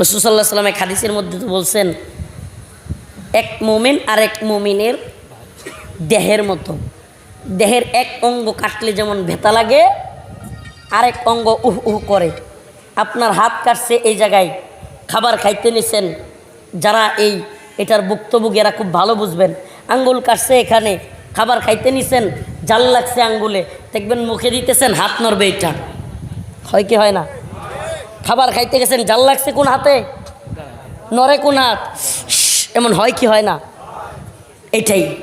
রসুসাল্লাহ সাল্লাম এক হাদিসের মধ্যে তো বলছেন, এক মোমেন আর এক মোমিনের দেহের মতো। দেহের এক অঙ্গ কাটলে যেমন ভেতা লাগে, আরেক অঙ্গ উহ উহ করে। আপনার হাত কাটছে এই জায়গায়, খাবার খাইতে নিছেন, যারা এই এটার ভুক্তভোগী এরা খুব ভালো বুঝবেন। আঙ্গুল কাটছে এখানে, খাবার খাইতে নিছেন, জাল লাগছে আঙ্গুলে, দেখবেন মুখে দিতেছেন, হাত নড়বে এটা। হয় কি হয় না? খাবার খাইতে গেছেন, জাল লাগছে কোন হাতে? নরে কোন হাত? এমন হয় কি হয় না? এটাই।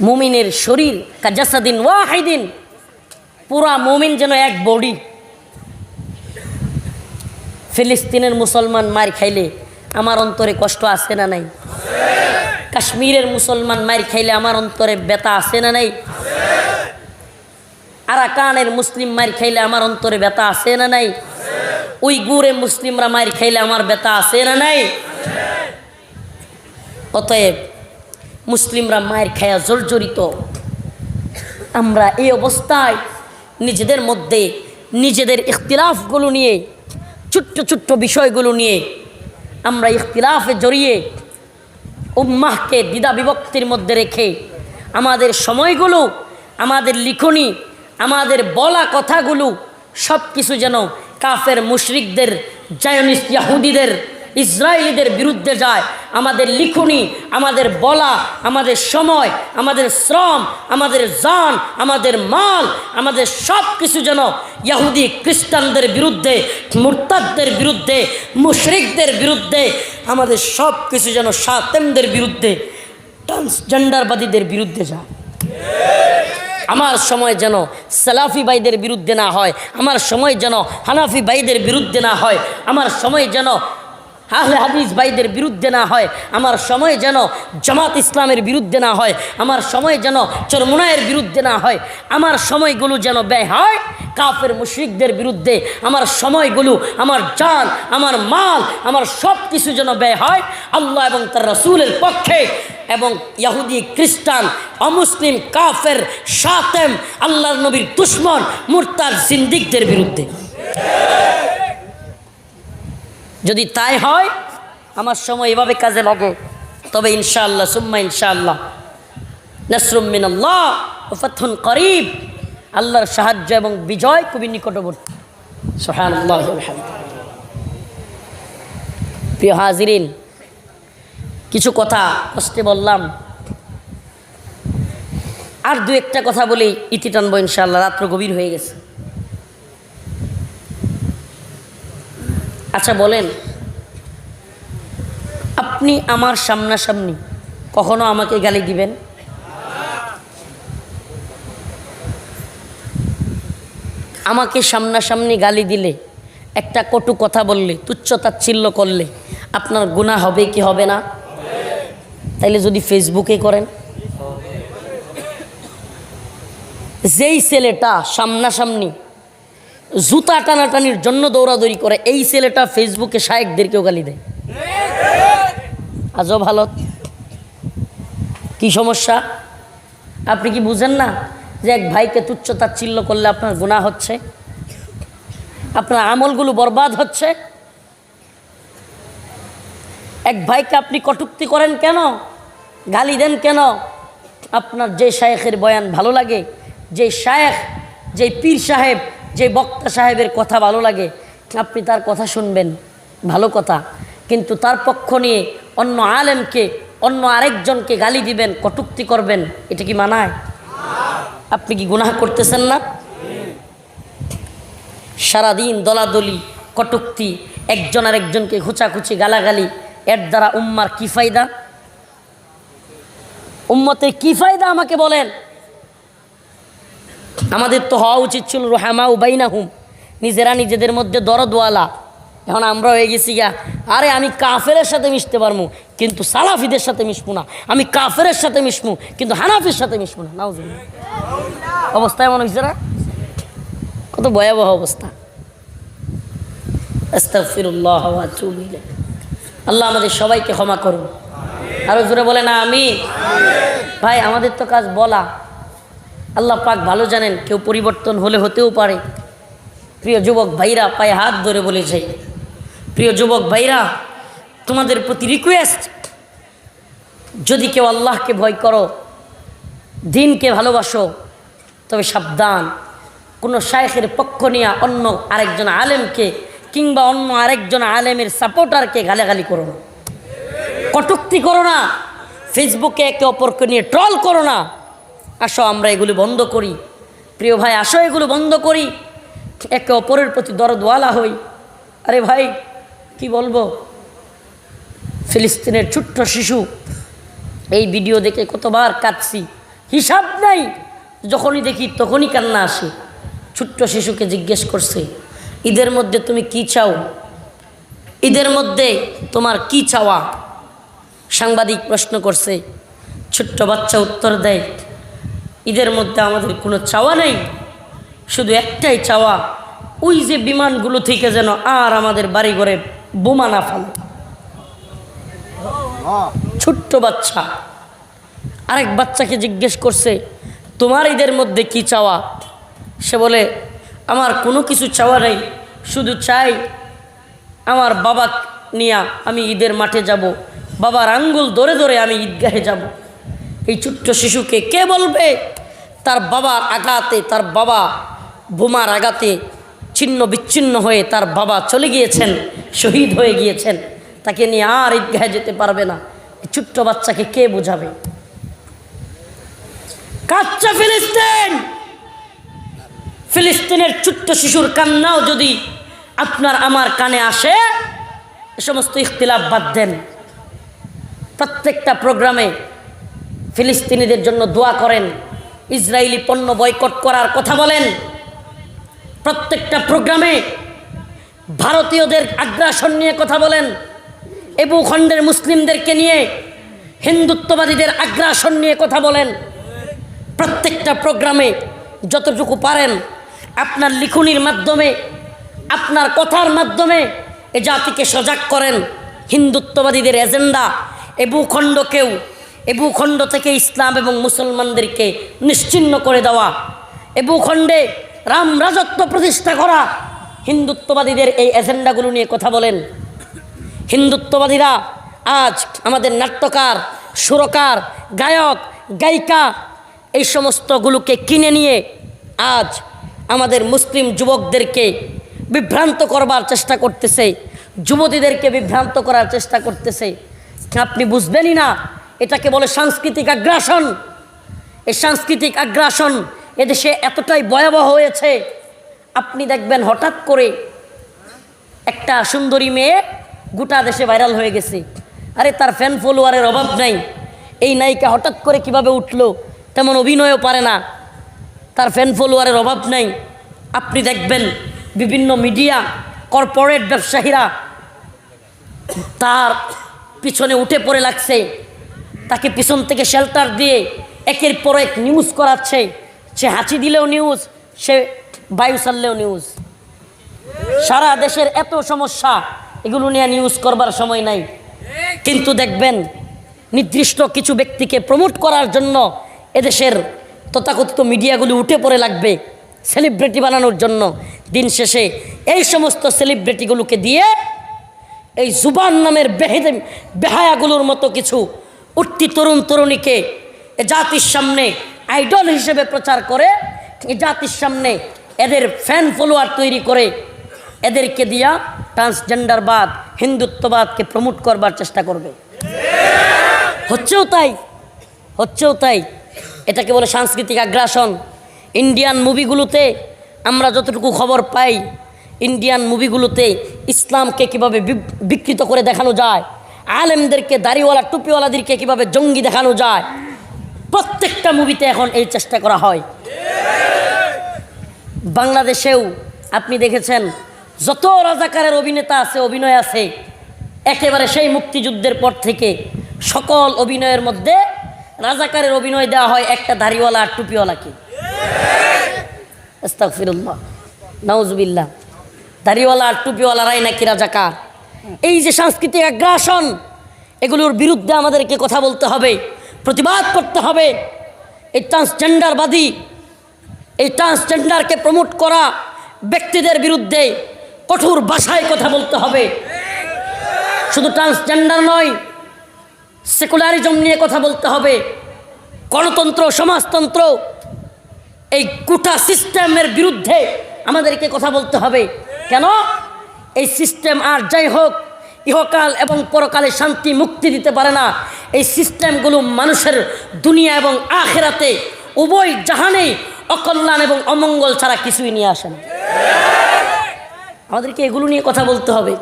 মুমিনের শরীর কাজাসাদিন ওয়াহিদিন। পুরা মুমিন যেন এক বডি। ফিলিস্তিনের মুসলমান মার খাইলে আমার অন্তরে কষ্ট আছে না নাই? কাশ্মীরের মুসলমান মার খাইলে আমার অন্তরে ব্যথা আছে না নাই? আরাকানের মুসলিম মার খাইলে আমার অন্তরে ব্যথা আছে না নাই? ওই গুড়ে মুসলিমরা মার খাইলে আমার ব্যথা আছে না নাই? অতএব মুসলিমরা মায়ের খায়া জর্জরিত। আমরা এই অবস্থায় নিজেদের মধ্যে নিজেদের ইখতিলাফগুলো নিয়ে, ছোট্ট ছোট্ট বিষয়গুলো নিয়ে আমরা ইখতিলাফে জড়িয়ে উম্মাহকে দ্বিধা বিভক্তির মধ্যে রেখে আমাদের সময়গুলো, আমাদের লিখনি আমাদের বলা কথাগুলো সব কিছু যেন কাফের মুশরিকদের, জায়নিস্ট ইয়াহুদিদের, ইসরায়েলিদের বিরুদ্ধে যায়। আমাদের লিখনি, আমাদের বলা, আমাদের সময়, আমাদের শ্রম, আমাদের জান, আমাদের মাল, আমাদের সব কিছু যেন ইয়াহুদি খ্রিস্টানদের বিরুদ্ধে, মুরতাদদের বিরুদ্ধে, মুশরিকদের বিরুদ্ধে, আমাদের সব কিছু যেন সাতেমদের বিরুদ্ধে ট্রান্সজেন্ডারবাদীদের বিরুদ্ধে যায়। আমার সময় যেন সালাফি বাইদের বিরুদ্ধে না হয়, আমার সময় যেন হানাফি বাইদের বিরুদ্ধে না হয়, আমার সময় যেন আহলে হাদিস ভাইদের বিরুদ্ধে না হয়, আমার সময় যেন জামাত ইসলামের বিরুদ্ধে না হয়, আমার সময় যেন চরমুনায়ের বিরুদ্ধে না হয়, আমার সময়গুলো যেন ব্যয় হয় কাফের মুশরিকদের বিরুদ্ধে, আমার সময়গুলো, আমার জান, আমার মাল, আমার সব কিছু যেন ব্যয় হয় আল্লাহ এবং তার রসুলের পক্ষে এবং ইয়াহুদি, খ্রিস্টান, অমুসলিম, কাফের, সাতেম, আল্লাহর নবীর দুশ্মন মুরতার সিন্দিকদের বিরুদ্ধে। যদি তাই হয়, আমার সময় এভাবে কাজে লাগে। তবে ইনশাআল্লাহ, সুম্মা ইনশাআল্লাহ। নসরুমিন আল্লাহ করিব। আল্লাহর সাহায্য এবং বিজয় খুবই নিকটবর্তী। সোহান প্রিয় কিছু কথা কষ্টে বললাম। আর দু একটা কথা বলেই ইতি টানবো ইনশাআল্লাহ, রাত্র গভীর হয়ে গেছে। আচ্ছা বলেন। আপনি আমার সামনাসামনি কখনো আমাকে গালি দিবেন? আমাকে সামনাসামনি গালি দিলে, একটা কটু কথা বললে তুচ্ছতাচ্ছিল্য করলে, আপনার গুণা হবে কি হবে না? তাইলে যদি ফেসবুকে করেন। যেই ছেলেটা সামনাসামনি জুতা টানাটানির জন্য দৌড়াদৌড়ি করে, এই ছেলেটা ফেসবুকে শায়েকদেরকেও গালি দেয়। আজব হালত কি সমস্যা? আপনি কি বুঝেন না যে এক ভাইকে তুচ্ছ তাচ্ছিল্য করলে আপনার গুণা হচ্ছে? আপনার আমলগুলো বরবাদ হচ্ছে? এক ভাইকে আপনি কটুক্তি করেন কেন? গালি দেন কেন? আপনার যে শায়েখের বয়ান ভালো লাগে, যে শায়েখ, যে পীর সাহেব যে বক্তা সাহেবের কথা ভালো লাগে, আপনি তার কথা শুনবেন, ভালো কথা। কিন্তু তার পক্ষ নিয়ে অন্য আলেমকে, অন্য আরেকজনকে গালি দিবেন, কটুক্তি করবেন, এটা কি মানায়? আপনি কি গুনাহ করতেছেন না? সারাদিন দলাদলি, কটুক্তি, একজন আর একজনকে খুচাখুচি, গালাগালি, এর দ্বারা উম্মার কি ফায়দা? উম্মতের কি ফায়দা আমাকে বলেন? আমাদের তো হওয়া উচিত ছিল রোহামা উবাইনা হুম নিজেরা নিজেদের মধ্যে দরদওয়ালা। এখন আমরা হয়ে গেছি গা আরে আমি কাফেরের সাথে মিশতে পারব কিন্তু সালাফিদের সাথে মিশবো না। আমি কাফেরের সাথে মিশবো, কিন্তু হানাফির সাথে মিশবো না। অবস্থা এমন হয়েছে না? কত ভয়াবহ অবস্থা। আল্লাহ আমাদের সবাইকে ক্ষমা করুন। আরও জোরে বলে না আমি ভাই, আমাদের তো কাজ বলা। আল্লাহ পাক ভালো জানেন, কেউ পরিবর্তন হলে হতেও পারে। প্রিয় যুবক ভাইরা, পায়ে হাত ধরে বলেছে, প্রিয় যুবক ভাইরা, তোমাদের প্রতি রিকোয়েস্ট যদি কেউ আল্লাহকে ভয় করো, দিনকে ভালোবাসো, তবে সাবধান। কোনো শায়েখের পক্ষ নিয়ে অন্য আরেকজন আলেমকে কিংবা অন্য আরেকজন আলেমের সাপোর্টারকে গালাগালি করো না। কটুক্তি করো না। ফেসবুকে একে অপরকে নিয়ে ট্রল করো না। আসো, আমরা এগুলো বন্ধ করি। প্রিয় ভাই, আসো, এগুলো বন্ধ করি। একে অপরের প্রতি দরদওয়ালা হই। আরে ভাই, কি বলব? ফিলিস্তিনের ছোট্ট শিশু, এই ভিডিও দেখে কতবার কাঁদছি। হিসাব নাই, যখনই দেখি তখনই কান্না আসে। ছোট্ট শিশুকে জিজ্ঞেস করছে, ঈদের মধ্যে তুমি কি চাও? ঈদের মধ্যে তোমার কি চাওয়া? সাংবাদিক প্রশ্ন করছে, ছোট্ট বাচ্চা উত্তর দেয়। ঈদের মধ্যে আমাদের কোনো চাওয়া নেই। শুধু একটাই চাওয়া, ওই যে বিমানগুলো থেকে যেন আর আমাদের বাড়ি ঘরে বোমা না ফেলে। ছোট্ট বাচ্চা, আরেক বাচ্চাকে জিজ্ঞেস করছে, তোমার ঈদের মধ্যে কি চাওয়া? সে বলে, আমার কোনো কিছু চাওয়া নেই, শুধু চাই আমার বাবা নিয়া আমি ঈদের মাঠে যাব, বাবার আঙ্গুল ধরে ধরে আমি ঈদগাহে যাব। এই ছোট্ট শিশুকে কে বলবে? তার বাবার আঘাতে, তার বাবা বোমার আঘাতে ছিন্ন বিচ্ছিন্ন হয়ে তার বাবা চলে গিয়েছেন, শহীদ হয়ে গিয়েছেন। তাকে নিয়ে আর ঈদগাহে যেতে পারবে না। এই ছোট্ট বাচ্চাকে কে বোঝাবে? কাচ্চা ফিলিস্তিন! ফিলিস্তিনের ছোট্ট শিশুর কান্নাও যদি আপনার আমার কানে আসে, এ সমস্ত ইখতিলাফ বাদ দেন। প্রত্যেকটা প্রোগ্রামে ফিলিস্তিনিদের জন্য দোয়া করেন। ইসরায়েলি পণ্য বয়কট করার কথা বলেন। প্রত্যেকটা প্রোগ্রামে ভারতীয়দের আগ্রাসন নিয়ে কথা বলেন। এবু খণ্ডের মুসলিমদেরকে নিয়ে হিন্দুত্ববাদীদের আগ্রাসন নিয়ে কথা বলেন। প্রত্যেকটা প্রোগ্রামে যতটুকু পারেন আপনার লিখনির মাধ্যমে, আপনার কথার মাধ্যমে এ জাতিকে সজাগ করেন। হিন্দুত্ববাদীদের এজেন্ডা এ ভূখণ্ডকেও এ ভূখণ্ড থেকে ইসলাম এবং মুসলমানদেরকে নিশ্চিন্ন করে দেওয়া এ ভূখণ্ডে রাম রাজত্ব প্রতিষ্ঠা করা, হিন্দুত্ববাদীদের এই এজেন্ডাগুলো নিয়ে কথা বলেন। হিন্দুত্ববাদীরা আজ আমাদের নাট্যকার, সুরকার, গায়ক, গায়িকা, এই সমস্তগুলোকে কিনে নিয়ে আজ আমাদের মুসলিম যুবকদেরকে বিভ্রান্ত করবার চেষ্টা করতেছে, যুবতীদেরকে বিভ্রান্ত করার চেষ্টা করতেছে। আপনি বুঝবেনই না এটাকে বলে সাংস্কৃতিক আগ্রাসন। এই সাংস্কৃতিক আগ্রাসন এদেশে এতটাই ভয়াবহ হয়েছে, আপনি দেখবেন হঠাৎ করে একটা সুন্দরী মেয়ে গোটা দেশে ভাইরাল হয়ে গেছে। আরে তার ফ্যান ফলোয়ারের অভাব নাই। এই নায়িকা হঠাৎ করে কীভাবে উঠল তেমন অভিনয়ও পারে না। তার ফ্যান ফলোয়ারের অভাব নাই। আপনি দেখবেন বিভিন্ন মিডিয়া, কর্পোরেট ব্যবসায়ীরা তার পিছনে উঠে পড়ে লাগছে। তাকে পিছন থেকে শেল্টার দিয়ে একের পর এক নিউজ করাচ্ছে। সে হাঁচি দিলেও নিউজ সে বায়ু চাললেও নিউজ সারা দেশের এত সমস্যা, এগুলো নিয়ে নিউজ করবার সময় নাই। কিন্তু দেখবেন, নির্দিষ্ট কিছু ব্যক্তিকে প্রমোট করার জন্য এদেশের তথাকথিত মিডিয়াগুলি উঠে পড়ে লাগবে সেলিব্রিটি বানানোর জন্য। দিন শেষে এই সমস্ত সেলিব্রিটিগুলোকে দিয়ে এই জুবান নামের বেহেদে বেহায়াগুলোর মতো কিছু উঠতি তরুণ তরুণীকে এ জাতির সামনে আইডল হিসেবে প্রচার করে এই জাতির সামনে এদের ফ্যান ফলোয়ার তৈরি করে, এদেরকে দিয়া ট্রান্সজেন্ডারবাদ হিন্দুত্ববাদকে প্রমোট করবার চেষ্টা করবে। হচ্ছেও তাই হচ্ছেও তাই। এটাকে বলে সাংস্কৃতিক আগ্রাসন। ইন্ডিয়ান মুভিগুলোতে আমরা যতটুকু খবর পাই ইন্ডিয়ান মুভিগুলোতে ইসলামকে কীভাবে বিকৃত করে দেখানো যায় আলেমদেরকে, দাড়িওয়ালা, টুপিওয়ালাদেরকে কীভাবে জঙ্গি দেখানো যায়? প্রত্যেকটা মুভিতে এখন এই চেষ্টা করা হয়। বাংলাদেশেও আপনি দেখেছেন, যত রাজাকারের অভিনেতা আছে, অভিনয় আছে, একেবারে সেই মুক্তিযুদ্ধের পর থেকে সকল অভিনয়ের মধ্যে রাজাকারের অভিনয় দেওয়া হয় একটা দাড়িওয়ালা আর টুপিওয়ালাকে। আস্তাগফিরুল্লাহ, নাউজুবিল্লাহ। দাড়িওয়ালা আর টুপিওয়ালারাই নাকি রাজাকার। এই যে সাংস্কৃতিক আগ্রাসন, এগুলোর বিরুদ্ধে আমাদেরকে কথা বলতে হবে, প্রতিবাদ করতে হবে। এই ট্রান্সজেন্ডারবাদী এই ট্রান্সজেন্ডারকে প্রমোট করা ব্যক্তিদের বিরুদ্ধে কঠোর ভাষায় কথা বলতে হবে। শুধু ট্রান্সজেন্ডার নয় সেকুলারিজম নিয়ে কথা বলতে হবে। গণতন্ত্র, সমাজতন্ত্র, এই কুটা সিস্টেমের বিরুদ্ধে আমাদেরকে কথা বলতে হবে। কেন? এই সিস্টেম আর যাই হোক, ইহকাল এবং পরকালে শান্তি মুক্তি দিতে পারে না। এই সিস্টেমগুলো মানুষের দুনিয়া এবং আখেরাতে, উভয় জাহানেই অকল্যাণ এবং অমঙ্গল ছাড়া কিছুই নিয়ে আসে না। আমাদেরকে এগুলো নিয়ে কথা বলতে হবে।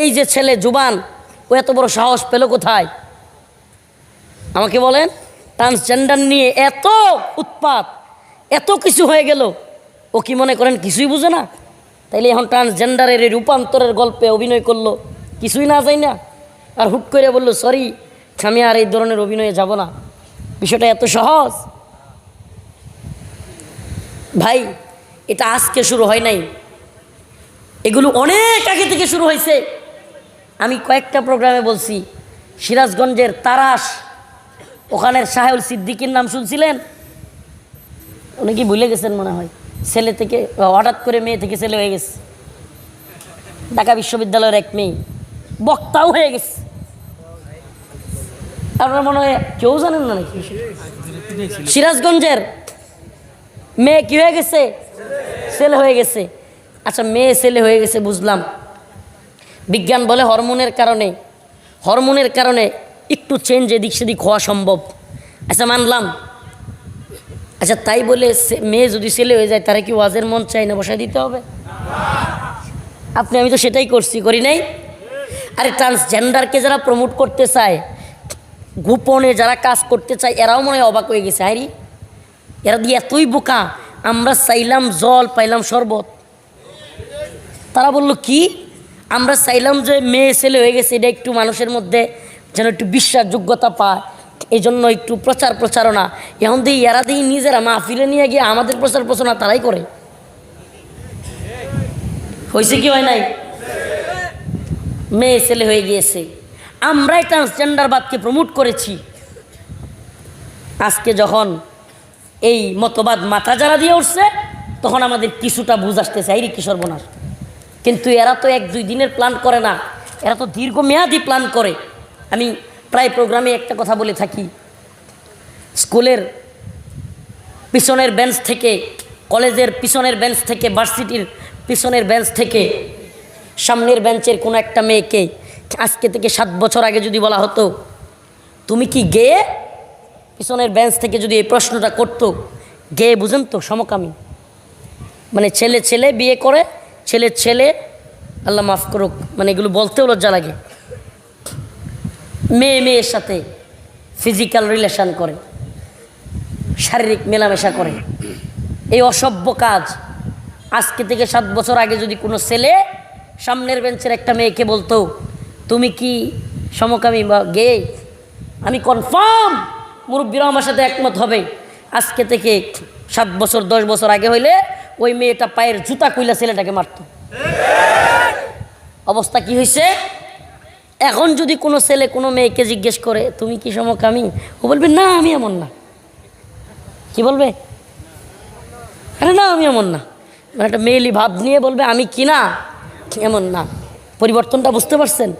এই যে ছেলে জুবান, ও এত বড় সাহস পেল কোথায়? আমাকে বলেন ট্রান্সজেন্ডার নিয়ে এত উৎপাত, এত কিছু হয়ে গেল, ও কি মনে করেন কিছুই বুঝে না? তাইলে এখন ট্রান্সজেন্ডারের রূপান্তরের গল্পে অভিনয় করল। কিছুই না যায় না। আর হুট করে বলল সরি আমি আর এই ধরনের অভিনয়ে যাব না। বিষয়টা এত সহজ। ভাই, এটা আজকে শুরু হয় নাই। এগুলো অনেক আগে থেকে শুরু হয়েছে। আমি কয়েকটা প্রোগ্রামে বলছি, সিরাজগঞ্জের তারাস, ওখানের সাহেল সিদ্দিকির নাম শুনছিলেন? উনি কি ভুলে গেছেন মনে হয়? ছেলে থেকে, হঠাৎ করে মেয়ে থেকে ছেলে হয়ে গেছে। ঢাকা বিশ্ববিদ্যালয়ের এক মেয়ে, বক্তাও হয়ে গেছে। আপনার মনে হয় কেউ জানেন না নাকি? সিরাজগঞ্জের মেয়ে কি হয়ে গেছে? ছেলে হয়ে গেছে। আচ্ছা মেয়ে ছেলে হয়ে গেছে, বুঝলাম। বিজ্ঞান বলে হরমোনের কারণে হরমোনের কারণে একটু চেঞ্জ এদিক সেদিক হওয়া সম্ভব। আচ্ছা মানলাম। আচ্ছা তাই বলে মেয়ে যদি ছেলে হয়ে যায়, তারা কি ওয়াজের মন চাই না বসায় দিতে হবে? আপনি, আমি তো সেটাই করছি, করি নাই? আরে ট্রান্সজেন্ডারকে যারা প্রমোট করতে চায়, গোপনে যারা কাজ করতে চায়, এরাও মনে হয় অবাক হয়ে গেছে হারি এরা দিয়ে এতই বোকা, আমরা চাইলাম জল, পাইলাম শরবত। তারা বলল, কি? আমরা চাইলাম যে মেয়ে ছেলে হয়ে গেছে, এটা একটু মানুষের মধ্যে যেন একটু বিশ্বাসযোগ্যতা পায়। এই জন্য একটু প্রচার প্রচারণা। এখন দিয়ে এরা দিয়ে নিজেরা মাহফিলে নিয়ে গিয়ে আমাদের প্রচার প্রচারণা তারাই করে। হয়েছে কি হয় নাই? মেয়ে ছেলে হয়ে গিয়েছে। আমরাই ট্রান্সজেন্ডারবাদকে প্রমোট করেছি। আজকে যখন এই মতবাদ মাথা যারা দিয়ে উঠছে, তখন আমাদের কিছুটা বুঝ আসতেছে এই রে কি সর্বনাশ। কিন্তু এরা তো এক দুই দিনের প্ল্যান করে না। এরা তো দীর্ঘমেয়াদী প্ল্যান করে। আমি প্রায় প্রোগ্রামে একটা কথা বলে থাকি। স্কুলের পিছনের বেঞ্চ থেকে, কলেজের পিছনের বেঞ্চ থেকে, ভার্সিটির পিছনের বেঞ্চ থেকে, সামনের বেঞ্চের কোনো একটা মেয়েকে আজকে থেকে সাত বছর আগে যদি বলা হতো, তুমি কি গেয়ে পিছনের বেঞ্চ থেকে যদি এই প্রশ্নটা করতো গেয়ে বুঝেন তো, সমকামী। মানে ছেলে ছেলে বিয়ে করে, ছেলে ছেলে, আল্লাহ মাফ করুক। মানে এগুলো বলতেও লজ্জা লাগে। মেয়ে মেয়ের সাথে ফিজিক্যাল রিলেশন করে, শারীরিক মেলামেশা করে। এই অসভ্য কাজ। আজকে থেকে সাত বছর আগে যদি কোনো ছেলে সামনের বেঞ্চের একটা মেয়েকে বলতো, তুমি কি সমকামী বা গে? আমি কনফার্ম মুরব্বীরাও আমার সাথে একমত হবে। আজকে থেকে সাত বছর, দশ বছর আগে হইলে ওই মেয়েটা পায়ের জুতা কইলা ছেলেটাকে মারতো। অবস্থা কি হয়েছে এখন যদি কোনো ছেলে কোনো মেয়েকে জিজ্ঞেস করে, তুমি কি সমকামী? ও বলবে, না, আমি এমন না। কি বলবে? আরে, না, আমি এমন না। মানে একটা মেয়েলি ভাব নিয়ে বলবে, আমি কি না? এমন না। পরিবর্তনটা বুঝতে পারছেন?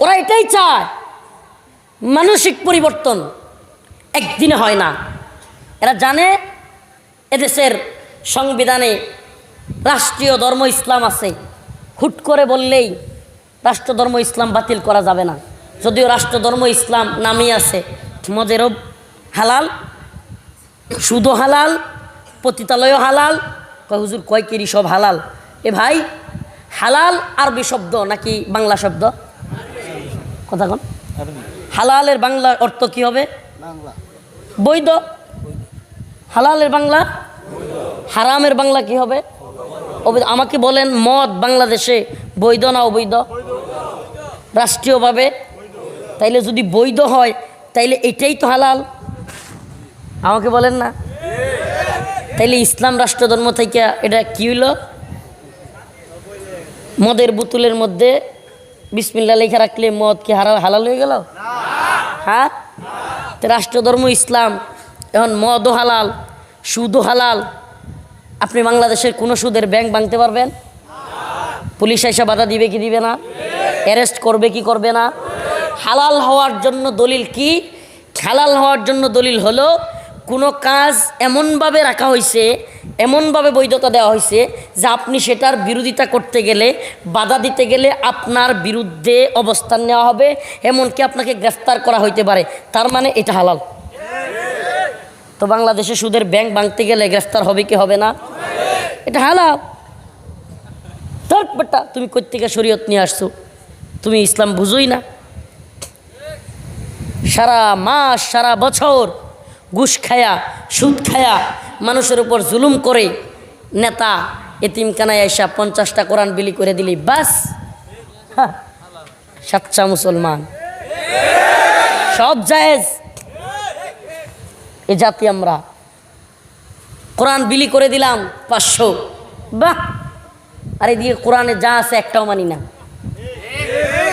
ওরা এটাই চায়, মানসিক পরিবর্তন একদিনে হয় না। এরা জানে এদেশের সংবিধানে রাষ্ট্রীয় ধর্ম ইসলাম আছে। হুট করে বললেই রাষ্ট্রধর্ম ইসলাম বাতিল করা যাবে না। যদিও রাষ্ট্রধর্ম ইসলাম নামই আছে মজেরব হালাল সুদও হালাল পতিতালয়ও হালাল। কয় হুজুর কয় কেরি সব হালাল? এ ভাই হালাল আরবি শব্দ নাকি বাংলা শব্দ? কথা কন। হালালের বাংলা অর্থ কি হবে? বৈধ। হালালের বাংলা? হারামের বাংলা কি হবে? অবৈধ। আমাকে বলেন মদ বাংলাদেশে বৈধ না অবৈধ? রাষ্ট্রীয়ভাবে, তাইলে যদি বৈধ হয়, তাইলে এটাই তো হালাল। আমাকে বলেন না। তাইলে ইসলাম রাষ্ট্রধর্ম থেকে এটা কি হইল? মদের বোতলের মধ্যে বিসমিল্লা লেখা রাখলে মদ কি হারা হালাল হয়ে গেল? হ্যাঁ? রাষ্ট্রধর্ম, ইসলাম, এখন মদও হালাল, সুদও হালাল। আপনি বাংলাদেশের কোনো সুদের ব্যাংক ভাঙতে পারবেন? পুলিশ এসে বাধা দিবে কি দিবে না? অ্যারেস্ট করবে কি করবে না? হালাল হওয়ার জন্য দলিল কি? হালাল হওয়ার জন্য দলিল হলো, কোনো কাজ এমনভাবে রাখা হয়েছে এমনভাবে বৈধতা দেওয়া হয়েছে যে আপনি সেটার বিরোধিতা করতে গেলে, বাধা দিতে গেলে আপনার বিরুদ্ধে অবস্থান নেওয়া হবে, এমনকি আপনাকে গ্রেফতার করা হইতে পারে। তার মানে এটা হালাল। তো বাংলাদেশে সুদের ব্যাংক ভাঙতে গেলে গ্রেফতার হবে কি হবে না? এটা হালাল। তোর বেটা তুমি কোথেকে শরীয়ত নিয়ে আসছো? তুমি ইসলাম বুঝোই না। সারা মাস সারা বছর ঘুষ খায়া সুদ খায়া মানুষের উপর জুলুম করে নেতা এতিমখানায় এসা পঞ্চাশটা কোরআন বিলি করে দিলি বাস। হা, সাচ্চা মুসলমান। সব জায়েজ। এ জাতি আমরা। কোরআন বিলি করে দিলাম পাঁচশো। বাহ! আর এদিকে কোরআনে যা আছে একটাও মানি না।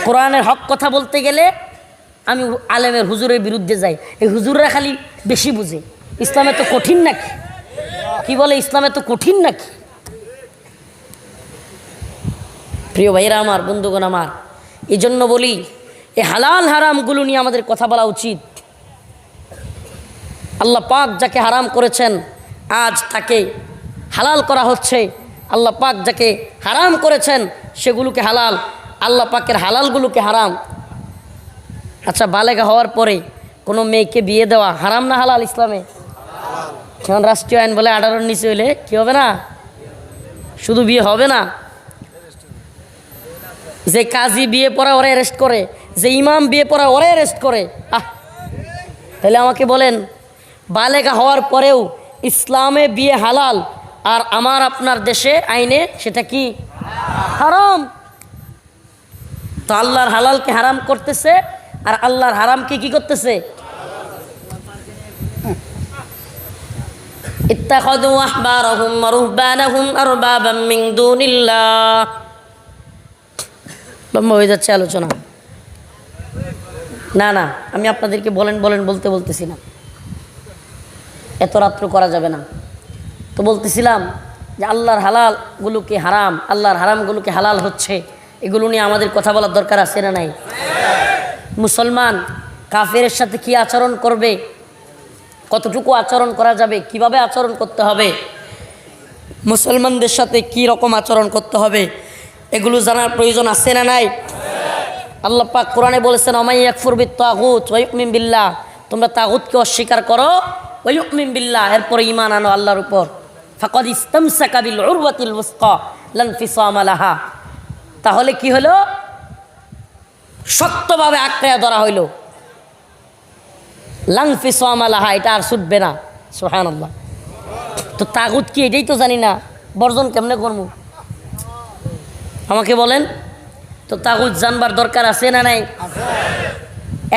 কোরআনের হক কথা বলতে গেলে আমি আলেমের হুজুরের বিরুদ্ধে যাই। এই হুজুররা খালি বেশি বুঝে। ইসলামে তো কঠিন নাকি? কি বলে, ইসলামে তো কঠিন নাকি? প্রিয় ভাইরা আমার, বন্ধুগণ আমার এই জন্য বলি, এই হালাল হারামগুলো নিয়ে আমাদের কথা বলা উচিত। আল্লাহ পাক যাকে হারাম করেছেন, আজ তাকে হালাল করা হচ্ছে। আল্লাহ পাক যাকে হারাম করেছেন, সেগুলোকে হালাল আল্লাহ পাকের হালালগুলোকে হারাম। আচ্ছা বালেগা হওয়ার পরে কোনো মেয়েকে বিয়ে দেওয়া হারাম না হালাল ইসলামে? যেমন রাষ্ট্রীয় আইন বলে আঠারোর নিচে হইলে কী হবে না? শুধু বিয়ে হবে না? যে কাজী বিয়ে পড়া ওরা অ্যারেস্ট করে, যে ইমাম বিয়ে পড়া ওরা অ্যারেস্ট করে। আহ! তাহলে আমাকে বলেন, বালেগা হওয়ার পরেও ইসলামে বিয়ে হালাল আর আমার আপনার দেশে আইনে সেটা কি? হারাম। তো আল্লাহর হালালকে হারাম করতেছে আর আল্লাহর হারামকে কি করতেছে اتخذوا أحبارهم ورهبانهم أربابا من دون الله লম্বা হয়ে যাচ্ছে আলোচনা না না আমি আপনাদেরকে বলেন বলেন বলতে বলতেছি না এত রাত্র করা যাবে না তো বলতেছিলাম যে আল্লাহর হালালগুলোকে হারাম আল্লাহর হারামগুলোকে হালাল হচ্ছে এগুলো নিয়ে আমাদের কথা বলার দরকার আছে না নাই? মুসলমান কাফের সাথে কি আচরণ করবে? কতটুকু আচরণ করা যাবে? কীভাবে আচরণ করতে হবে? মুসলমানদের সাথে কি রকম আচরণ করতে হবে? এগুলো জানার প্রয়োজন আছে না নাই? আল্লাহ পাক কোরআনে বলেছেন অমাই একফুর বি তাগুত ওয়ুকমিম বিল্লাহ। তোমরা তাগুতকে অস্বীকার করো ওয়ুকমিম বিল্লাহ। এরপরে ইমান আনো আল্লাহর উপর। ফাকদ ইস্তাম সাকাবিল উরওয়াতিল মুস্কা লান ফিসাম লাহা। তাহলে কি হলো? শক্তভাবে আঁকড়ে ধরা হইল। লাংফি সোয়ামালাহা এটা আর ছুটবে না। সোহান তো তাগুত কি এটাই তো জানি না। বর্জন কেমনে করব? আমাকে বলেন, তো তাগুত জানবার দরকার আছে না নাই?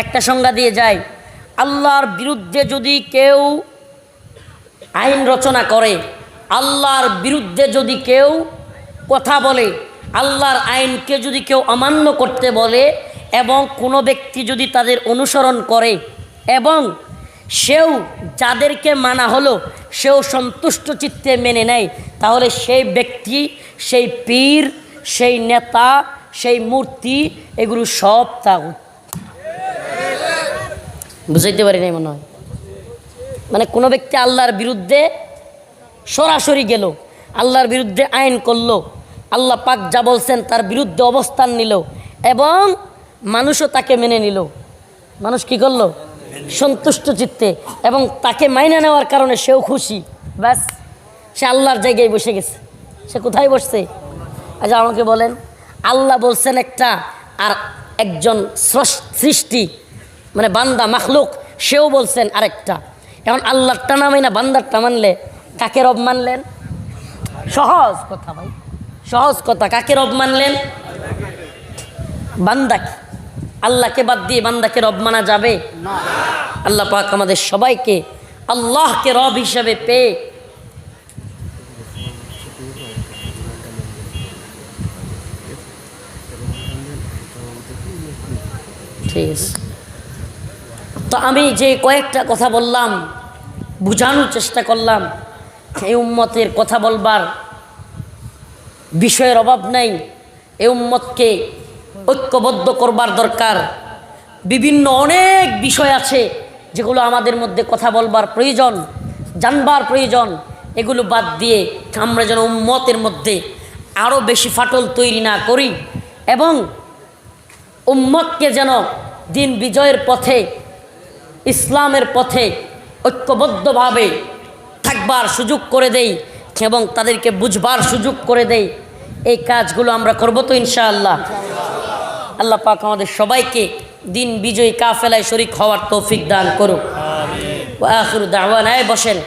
একটা সংজ্ঞা দিয়ে যায়, আল্লাহর বিরুদ্ধে যদি কেউ আইন রচনা করে, আল্লাহর বিরুদ্ধে যদি কেউ কথা বলে আল্লাহর আইনকে যদি কেউ অমান্য করতে বলে এবং কোনো ব্যক্তি যদি তাদের অনুসরণ করে এবং সেও যাদেরকে মানা হলো, সেও সন্তুষ্ট চিত্তে মেনে নেয়, তাহলে সেই ব্যক্তি, সেই পীর, সেই নেতা, সেই মূর্তি, এগুলো সব তাগুত বুঝাইতে পারি নাই মনে হয়? মানে কোনো ব্যক্তি আল্লাহর বিরুদ্ধে সরাসরি গেল, আল্লাহর বিরুদ্ধে আইন করল আল্লাহ পাক যা বলছেন তার বিরুদ্ধে অবস্থান নিল এবং মানুষও তাকে মেনে নিল। মানুষ কি করল? সন্তুষ্ট চিত্তে এবং তাকে মাইনে নেওয়ার কারণে সেও খুশি। ব্যাস, সে আল্লাহর জায়গায় বসে গেছে। সে কোথায় বসছে? আচ্ছা আমাকে বলেন। আল্লাহ বলছেন একটা আর একজন সৃষ্টি মানে বান্দা, মাখলুক, সেও বলছেন আরেকটা। এখন আল্লাহরটা না মাইনা বান্দারটা মানলে কাকে রব মানলেন? সহজ কথা ভাই। সহজ কথা, কাকে রব মানলেন? বান্দাকে। আল্লাহকে বাদ দিয়ে বান্দাকে রব মানা যাবে? আল্লাহ পাক আমাদের সবাইকে আল্লাহকে রব হিসাবে পেয়ে ঠিক আছে। তো আমি যে কয়েকটা কথা বললাম, বোঝানোর চেষ্টা করলাম, এই উম্মতের কথা বলবার বিষয়ের অভাব নাই। এ উম্মতকে ঐক্যবদ্ধ করবার দরকার। বিভিন্ন অনেক বিষয় আছে, যেগুলো আমাদের মধ্যে কথা বলবার প্রয়োজন, জানবার প্রয়োজন। এগুলো বাদ দিয়ে আমরা যেন উম্মতের মধ্যে আরও বেশি ফাটল তৈরি না করি এবং উম্মতকে যেন দিন বিজয়ের পথে, ইসলামের পথে ঐক্যবদ্ধভাবে থাকবার সুযোগ করে দেই। এবং তাদেরকে বুঝবার সুযোগ করে দেয় এই কাজগুলো আমরা করব তো ইনশাআল্লাহ। আল্লাহ পাক আমাদের সবাইকে দিন বিজয়ী কাফেলায় শরিক হওয়ার তৌফিক দান করুক। আখির বসেন।